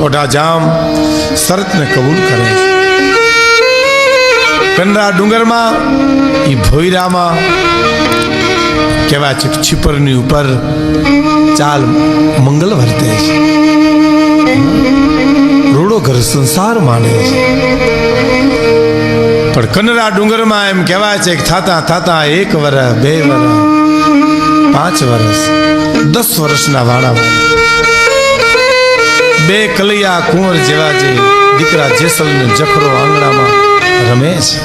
ઓઢા જામ શરતને કબૂલ કરે છે કંદરા ડુંગરમાં એ ભોયરામાં કહેવાય છે કે છીપરની ઉપર ચાલ મંગલ વર્તે છે રૂડો ઘર સંસાર માને છે પણ કનરા ડુંગરમાં એમ કહેવાય છે કે થાતા થાતા એક વર્ષ બે વર્ષ પાંચ વર્ષ દસ વર્ષના વાળા બે કલૈયા કુંવર જેવા જે દીકરા જેસલ ને જખરો આંગણામાં રમે છે.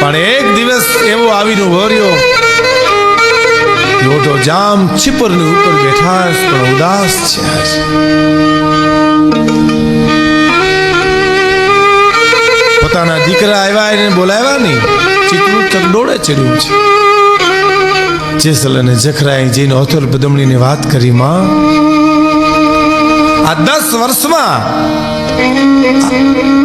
પણ એક દિવસ એવો આવીને વર્યો લોટો જામ છીપરની ઉપર બેઠા પણ ઉદાસ છે પોતાના દીકરા આવ્યા એને બોલાવ્યા નહીં, ચિત્રું ચકડોળે ચડ્યું છે. જેસલ અને જખરાએ જઈને ઓથર પદમણીને વાત કરી, માં આ દસ વર્ષમાં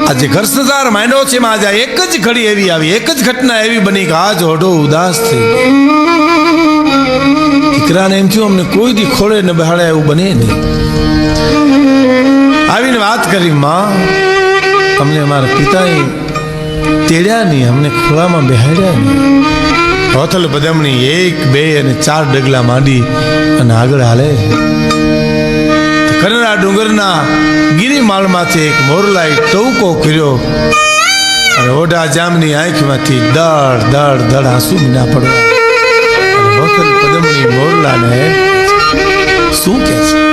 આજે ઘર સંસાર માંડ્યો છે, એમાં આજે એક જ ઘડી એવી આવી, એક જ ઘટના એવી બની કે આજ ઓઢો ઉદાસ થઈ દીકરાને એમ થયું, અમને કોઈ દી ખોળે ને બહાડે એવું બને નહીં. આવીને વાત કરી, માં અમને અમારા પિતાએ તેડ્યા નહીં, અમને ખોળામાં બેહાડ્યા નહીં. હોથલ બદમણી એક, બે અને ચાર ડગલા માંડી અને આગળ હાલે. કનરા ડુંગરના ગિરિમાળમાંથી એક મોરલાએ ટવકો કર્યો. અને ઓઢા જામની આંખમાંથી દળ દળ દળ આંસુ ના પડવા હોથલ પદમણી મોરલાને શું કહે છે?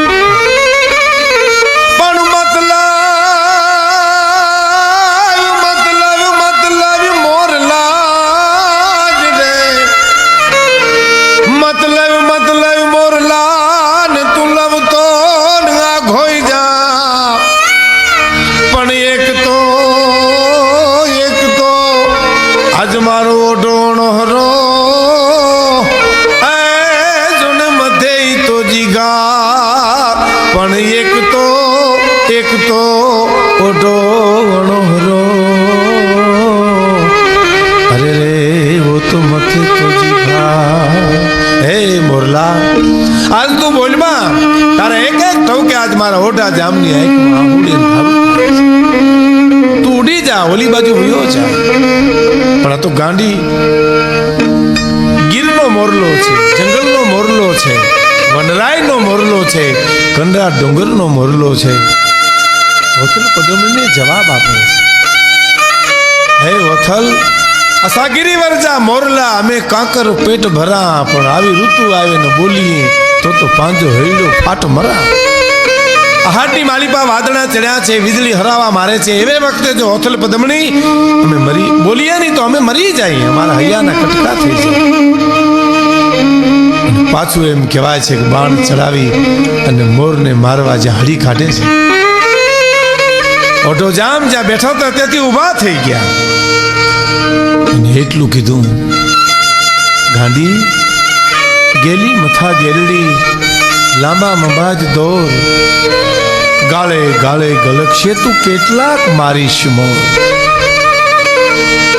તું ઉડી જા, ઓલી બાજુ વયો જા. પણ આ તો ગાંડી ગીરનો મોરલો છે, જંગલનો મોરલો છે, વનરાયનો મોરલો છે કંડરા ડુંગરનો મોરલો છે. વથલ પદમને જવાબ આપે છે. હે વથલ, અસાગીરી વરજા મોરલા, અમે કાંકર પેટ ભરા, પણ આવી ઋતુ આવે ને બોલીએ તો તો પાંજો હૈડો ફાટ મરા. આહાટની માલિપા વાદળા ચડ્યા છે, વીજળી હરાવા મારે છે. એવે વખતે જો હોથલ પદમણી, અમે મરી, બોલીએ નહીં તો અમે મરી જઈએ અમારા હૈયાના કટકા થઈ જાય. પાછું એમ કહેવાય છે કે બાણ ચડાવી અને મોરને મારવા જે હળી કાઢે છે. ઓટો જામ જ્યાં બેઠો હતો ત્યાંથી ઊભા થઈ ગયા. અને એટલું કીધું, ગાંધી, ગેલી, મથા ગેરડી, લાંબા મંબાજ દોર ગાળે ગાળે ગલકશે તું કેટલાક મારીશ મોર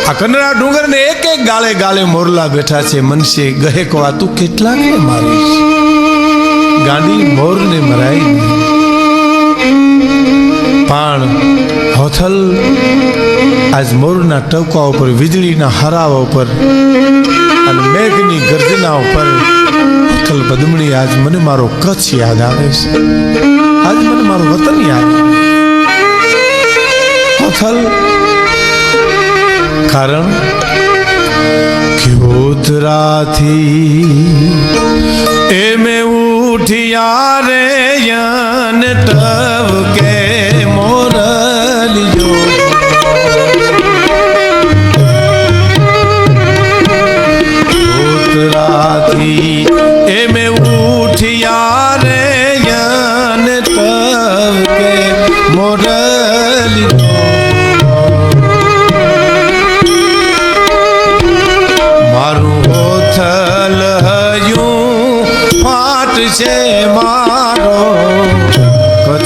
આ કનરા ડુંગર ને એક એક ગાળે ગાળે મોરલા બેઠા છે મનસે ગહે ગહેકવા તું કેટલાક ને મારીશ? ગાંડી મોર ને મરાય. પણ, હોથલ, આજ મોરના ટવકા ઉપર, વીજળીના હરાવા ઉપર, અને મેઘની ગર્જના ઉપર, હોથલ બદમણી આજ મને મારો કચ્છ યાદ આવે છે. આજ મારું વતન યાદ અથલ કારણ કારણ એ મેં ઉઠિયા રે યન ટવ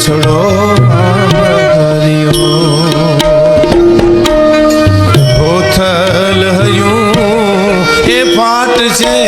કર્યો હોથલ હયું એ ફાટ છે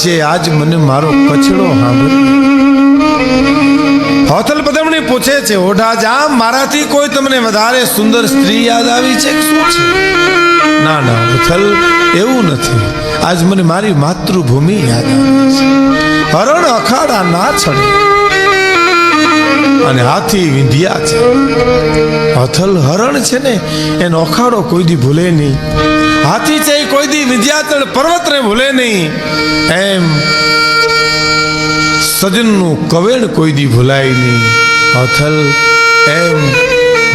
ફાટશે આજ મને મારો કચડો સાંભળ. હોથલ પદમણી પૂછે છે, ઓઢા જા, મારાથી કોઈ તમને વધારે સુંદર સ્ત્રી યાદ આવી છે શું છે? ના ના, હોથલ એવું નથી. આજ મને મારી માતૃભૂમિ યાદ આવે છે. હરણ અખાડા ના છડે. અને હાથી વિંધિયા છે. અથલ હરણ છે ને, એનો અખાડો કોઈ દી ભૂલે નહીં. હાથી છે કોઈ દી વિંધ્યાચળ પર્વતને ભૂલે નહીં. એમ સજનનું કવેડ કોઈ દી ભૂલાય નહીં. અથલ એમ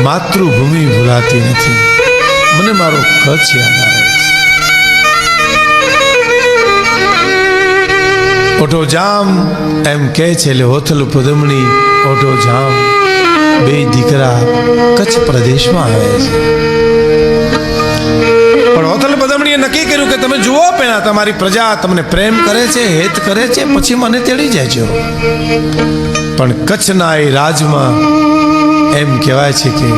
માતૃભૂમિ ભૂલાતી નથી. મને મારો કચ્છ યાદ આવે છે. જામ એમ કહે છે, એટલે હોથલ પદમણી ઓટો જામ. બે દીકરા કચ્છ પ્રદેશમાં આવે છે. પણ હોથલ પદમણીએ નક્કી કર્યું કે તમે જુઓ પેલા તમારી પ્રજા તમને પ્રેમ કરે છે, હેત કરે છે, પછી મને તેડી જાય પણ કચ્છના એ રાજમાં એમ કહેવાય છે કે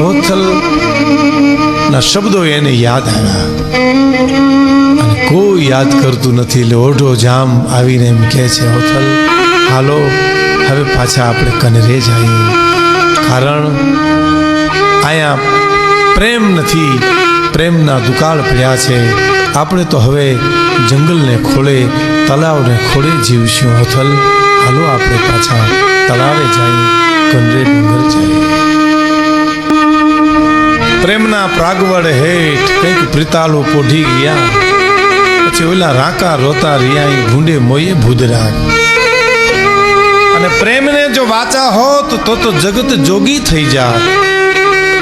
હોથલ ના શબ્દો એને યાદ આવ્યા. કોઈ યાદ કરતું નથી એટલે ઓઢો જામ આવીને એમ કહે છે હોથલ હાલો હવે પાછા આપણે કનરે જઈએ કારણ અહીંયા પ્રેમ નથી. પ્રેમના દુકાળ પડ્યા છે. આપણે તો હવે જંગલને ખોળે, તલાવને ખોળે જીવશું. હોથલ, હાલો આપણે પાછા તળાવે જઈએ કનરે ડુંગર જઈએ પ્રેમના પ્રાગવડ હેઠ કંઈક પ્રિતાલો પોઢી ગયા. પછી ઓલા રાકા રોતા રિયાઈ ભૂંડે મોયે ભૂદરા. અને પ્રેમને જો વાચા હોત તો તો જગત જોગી થઈ જાત.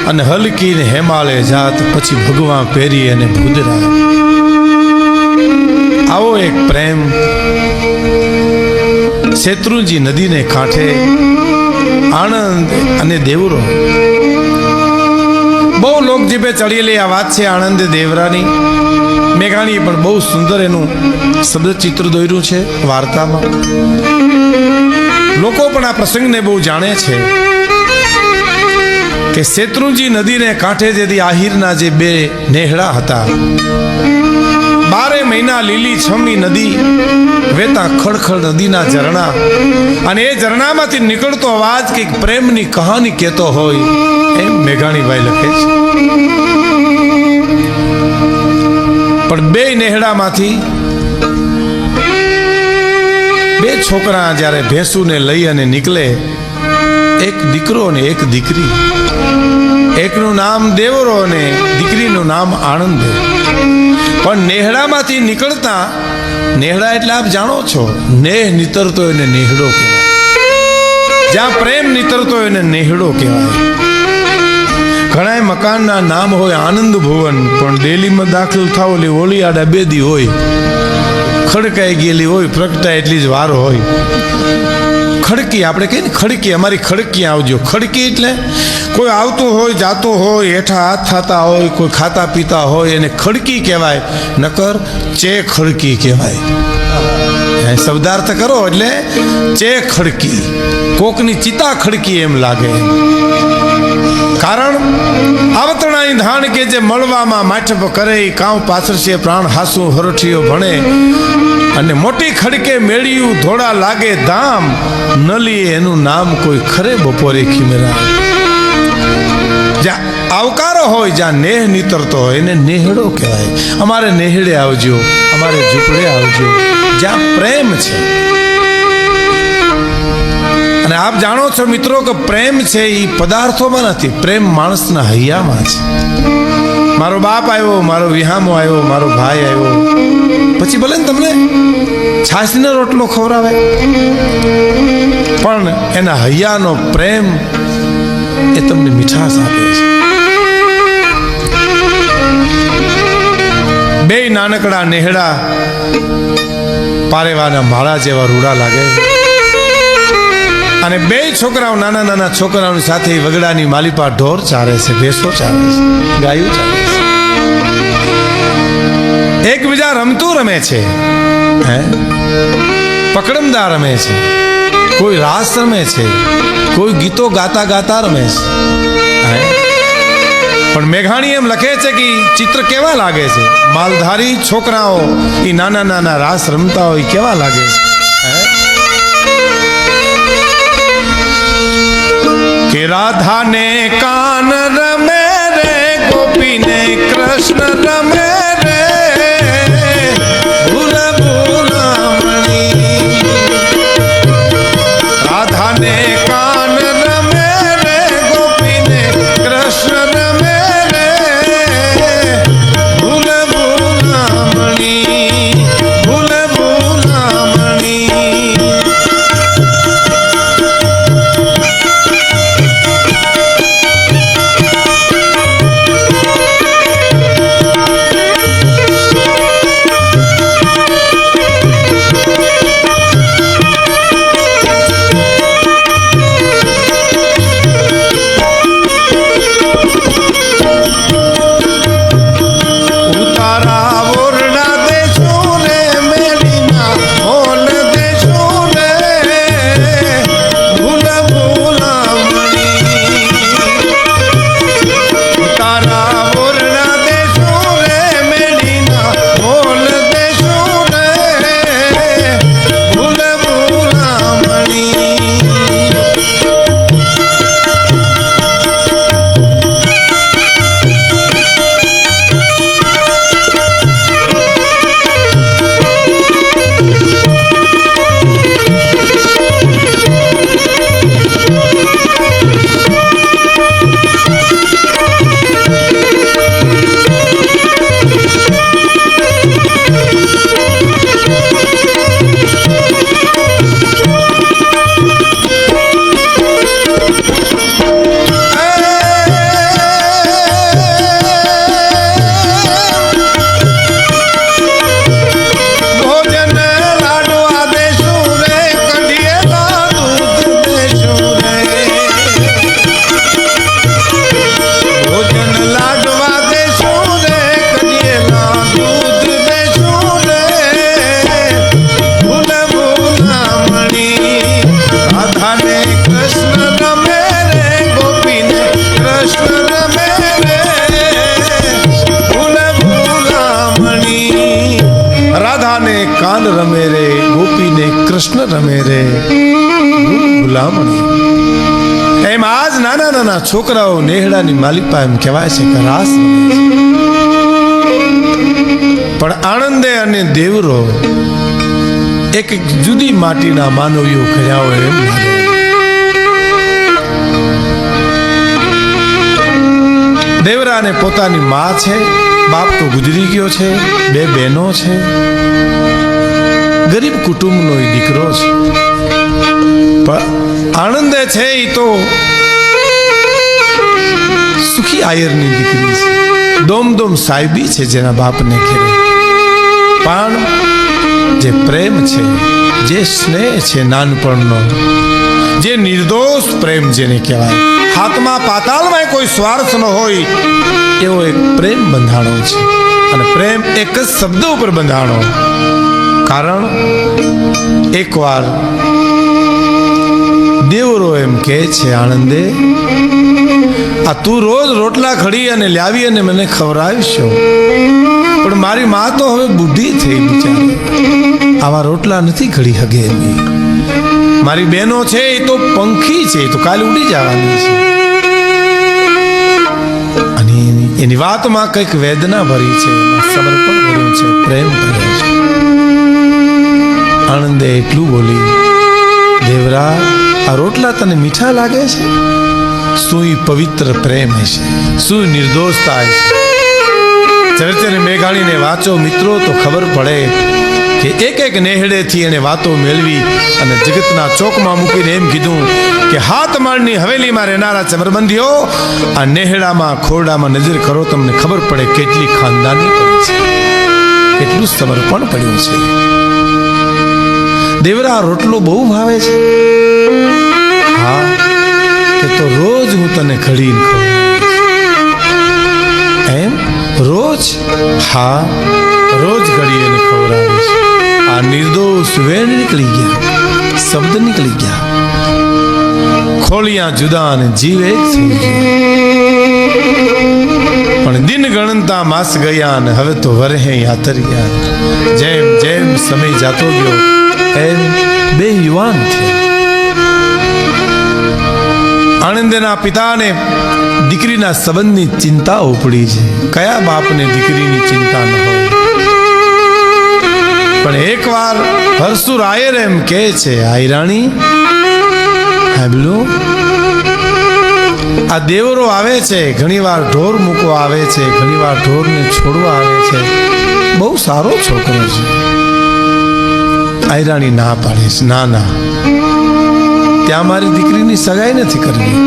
અને હલકી ને હેમાળે જાત, પછી ભગવાન પહેરી અને ભૂદરા આવો એક પ્રેમ. શેત્રુંજી નદીને કાંઠે આણંદ અને દેવરો. બહુ લોકજીભે ચડેલી આ વાત છે આણંદ દેવરાની. મેઘાણીએ પણ બહુ સુંદર એનું શબ્દચિત્ર દોર્યું છે વાર્તામાં. લોકો પણ આ પ્રસંગને બહુ જાણે છે કે શેત્રુંજી નદીને કાંઠે જેથી આહિરના જે બે નેહડા હતા, બારે મહિના લીલી છમની નદી વેતા ખડખડ નદીના ઝરણા અને એ ઝરણામાંથી નીકળતો અવાજ કંઈક પ્રેમની કહાની કહેતો હોય એમ મેઘાણીભાઈ લખે છે. પણ બે નેહડામાંથી બે છોકરા જ્યારે ભેંસુને લઈ અને નીકળે, એક દીકરો ને એક દીકરી. એકનું નામ દેવરો અને દીકરીનું નામ આણંદ. પણ નેહડામાંથી નીકળતા, નેહડા એટલે આપ જાણો છો, નેહ નીતરતો એને નેહડો કહેવાય. જ્યાં પ્રેમ નીતરતો એને નેહડો કહેવાય. ઘણાય મકાનના નામ હોય આનંદ ભુવન, પણ ડેલીમાં દાખલ થાવ એટલે ઓલી આડા બેદી હોય. ખડકાઈ ગયેલી હોય, પ્રગટાય એટલી જ વાર હોય. ખડકી, આપણે કહીએ ને, ખડકી, અમારી ખડકી આવજો. ખડકી એટલે કોઈ આવતું હોય, જાતું હોય, હેઠા હાથ થતા હોય, કોઈ ખાતા પીતા હોય, એને ખડકી કહેવાય. નકર ચે ખડકી કહેવાય. શબ્દાર્થ કરો એટલે ચે ખડકી. કોકની ચિતા ખડકી એમ લાગે. કારણ, આવતણાઈ ધાણ કે જે મળવામાં માઠપ કરે કાઉ છે પ્રાણ હાસુ હરઠીઓ ભણે. અને મોટી ખડકે મેળ્યું ધોળા લાગે, ધામ નલી એનું નામ કોઈ ખરે બપોરે ખીમેરા જ્યાં આવકારો હોય, જ્યાં નેહ નીતરતો હોય, એને નેહડો કહેવાય. અમારે નેહડે આવજો, અમારે ઝૂંપડે આવજો. જ્યાં પ્રેમ છે આપ જાણો છો મિત્રો કે પ્રેમ છે એ પદાર્થોમાં નથી, પ્રેમ માણસના હૈયામાં છે. મારો બાપ આવ્યો, મારો વિહામો આવ્યો, મારો ભાઈ આવ્યો. પછી ભલે ને તમને છાશનો રોટલો ખવડાવે, પણ એના હૈયાનો પ્રેમ એ તમને મીઠાશ આપે છે. બે નાનકડા નેહડા પારેવાના માળા જેવા રૂડા લાગે અને બે છોકરાઓ, નાના નાના છોકરાઓની સાથે વગડાની માલિપા ઢોર ચારે છે, ભેંસો ચારે છે, ગાયું ચારે છે. એકબીજા રમતું રમે છે, હે? પકડમદા રમે છે, કોઈ રાસ રમે છે, કોઈ ગીતો ગાતા ગાતા રમે છે પણ મેઘાણી એમ લખે છે કે ચિત્ર કેવા લાગે છે? માલધારી છોકરાઓ એ નાના નાના રાસ રમતા હોય કેવા લાગે છે? કે રાધાને કાન રમે રે ગોપીને કૃષ્ણ રમે નાના નાના છોકરાઓ નેહડાની માલિપા એમ કહેવાય છે કે રાસ પણ આણંદે અને દેવરો એક એક જુદી માટીના માનવીઓ કર્યા હોય એમ લાગે. દેવરાને પોતાની મા છે, બાપ તો ગુજરી ગયો છે, બે બહેનો છે, ગરીબ કુટુંબનો દીકરો છે. પણ આનંદે છે એ તો સુખી આયરની દીકરી છે. દોમ દોમ સાહેબી છે જેના બાપને ઘેરે. પણ જે પ્રેમ છે, જે સ્નેહ છે નાનપણનો, જે નિર્દોષ પ્રેમ જેને કહેવાય, હાથમાં પાતાળમાં કોઈ સ્વાર્થ ન હોય, એવો એક પ્રેમ બંધાણો છે. અને પ્રેમ એક જ શબ્દ ઉપર બંધાણો. કારણ એકવાર દેવરો એમ કહે છે આનંદે આ તું રોજ રોટલા ખડી અને લાવી અને મને ખવડાવીશો. પણ મારી માં તો હવે બુદ્ધિ થઈ બિચારી. આવા રોટલા નથી ઘડી હગે એમની. મારી બહેનો છે એ તો પંખી છે તો કાલે ઉડી જવાની છે. અને એની- વાતમાં કંઈક વેદના ભરી છે સમર્પણ ભર્યું છે, પ્રેમ ભર્યો છે. આનંદે એટલું બોલી, દેવરા, આ રોટલા તને મીઠા લાગે છે? શું પવિત્ર પ્રેમ હશે શું નિર્દોષતા હશે ચર્ચને મેઘાણીને વાંચો મિત્રો તો ખબર પડે કે એક એક નેહડેથી એને વાતો મેળવી અને જગતના ચોકમાં મૂકીને એમ કીધું કે હાથ માળની હવેલીમાં રહેનારા ચમરબંધીઓ, આ નેહડામાં, ખોરડામાં નજર કરો, તમને ખબર પડે કેટલી ખાનદાની પડી છે. કેટલું સમર્પણ પડ્યું છે. દેવરા રોટલો બહુ ભાવે છે. હા કે તો રોજ હું તને ઘડીને ખવડાવીશ એમ? રોજ? હા, રોજ ઘડીએ એને ખવડાવીશ. આ નિર્દોષ વેણ નીકળી ગયા, શબ્દ નીકળી ગયા. ખોલિયા જુદા અને જીવ એક પણ દિન ગણતા માસ ગયા ને હવે તો વરહે યાતરિયા જેમ જેમ સમય જાતો ગયો, એમ બે યુવાન થયા. આનંદના પિતાને દીકરીના સંબંધની ચિંતા ઉપડી છે. કયા બાપને દીકરીની ચિંતા ન હોય? પણ એકવાર હરસુર આયર એમ કહે છે આયરાણી હાબલો આ દેવરો આવે છે, ઘણીવાર ઢોર મૂકવા આવે છે, ઘણીવાર ઢોરને છોડવા આવે છે. બહુ સારો છોકરો છે. આયરાણી ના પાડે છે ના ના. ત્યાં મારી દીકરીની સગાઈ નથી કરવી.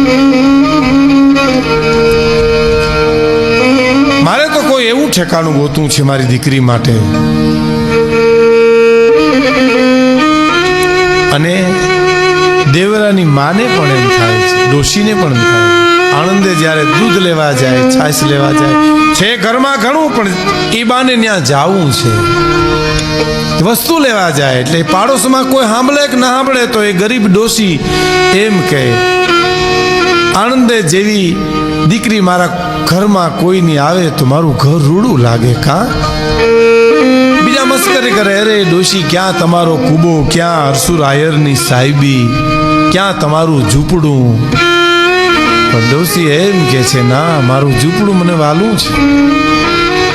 મારે તો કોઈ એવું ઠેકાણું ગોતું છે મારી દીકરી માટે. અને દેવરાની માને પણ એમ થાય છે, ડોશીને પણ એમ થાય આણંદે જ્યારે દૂધ લેવા જાય, છાશ લેવા જાય, છે ઘરમાં ઘણું, પણ એ બાને ત્યાં જાવું છે. વસ્તુ લેવા જાય એટલે પાડોશમાં કોઈ સાંભળે કે ના સાંભળે તો એ ગરીબ ડોશી એમ કહે. આણંદે જેવી દીકરી મારા ઘરમાં કોઈની આવે તો મારું ઘર રૂડું લાગે કા? બીજા મસ્કરી કરે, અરે ડોશી, ક્યાં તમારો કુબો? ક્યાં અરસુર આયરની સાહેબી ક્યાં તમારું ઝૂંપડું? પણ ડોશી એમ કે છે, ના, મારું ઝૂંપડું મને વાલું છે.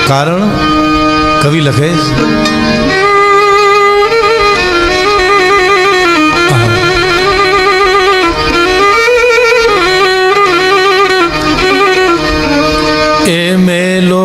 કારણ કવિ લખે છે એ મેલો